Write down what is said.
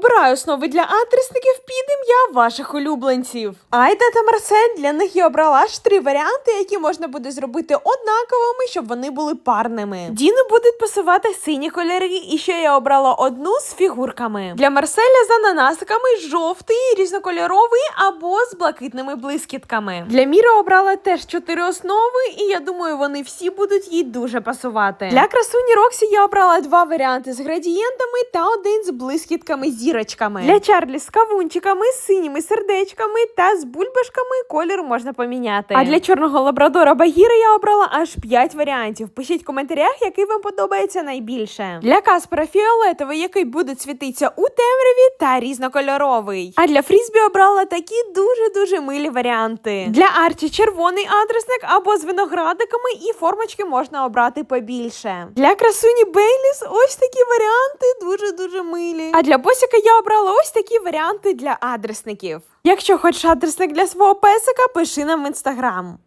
обираю основи для адресників під ім'я ваших улюбленців. Айда та Марсель для них я обрала аж три варіанти, які можна буде зробити однаковими, щоб вони були парними. Діну будуть пасувати сині кольори, і ще я обрала одну з фігурками. Для Марселя з ананасиками жовтий, різнокольоровий або з блакитними блискітками. Для Міри обрала теж чотири основи, і я думаю, вони всі будуть їй дуже пасувати. Для красуні Роксі я обрала два варіанти з градієнтами та один з блискітками зірочками. Для Чарлі з кавунчиками, синіми сердечками та з бульбашками колір можна поміняти. А для чорного лабрадора Багіра я обрала аж 5 варіантів. Пишіть в коментарях, який вам подобається найбільше. Для Каспера фіолетовий, який буде світитися у темряві та різнокольоровий. А для Фрізбі обрала такі дуже-дуже милі варіанти. Для Арчі червоний адресник або з виноградиками, і формочки можна обрати побільше. Для красуні Бейліс ось такі варіанти дуже-дуже милі. А для босика я обрала ось такі варіанти для адресників. Якщо хочеш адресник для свого песика, пиши нам в інстаграм.